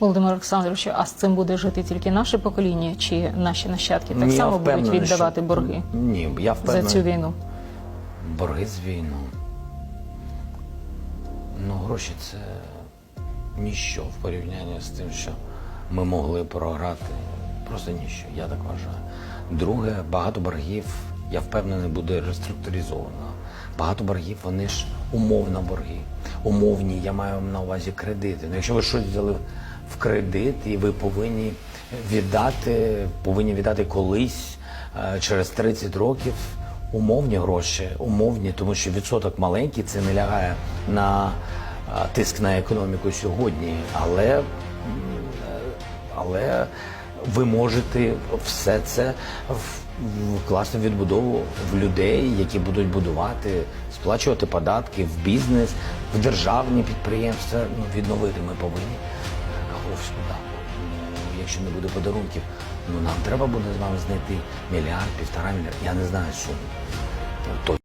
Володимир Олександрович, а з цим буде жити тільки наше покоління, чи наші нащадки так Ні, само будуть впевнений, віддавати що- борги Ні, я за впевнений. цю війну? Борги з війну. Ну, гроші це ніщо в порівнянні з тим, що ми могли програти. Просто ніщо, я так вважаю. Друге, багато боргів, я впевнений, буде реструктуризовано. Багато боргів, вони ж умовно борги. Умовні, я маю на увазі кредити. Ну, якщо ви щось взяли кредит і ви повинні віддати, повинні віддати колись е, через 30 років, умовні гроші, умовні, тому що відсоток маленький, це не лягає на тиск на економіку сьогодні, але, е, але ви можете все це вкласти в відбудову в людей, які будуть будувати, сплачувати податки в бізнес, в державні підприємства. Ну, відновити ми повинні. Каховську, да. Ну, якщо не буде подарунків, ну нам треба буде з вами знайти мільярд, півтора мільярда. Я не знаю суму. То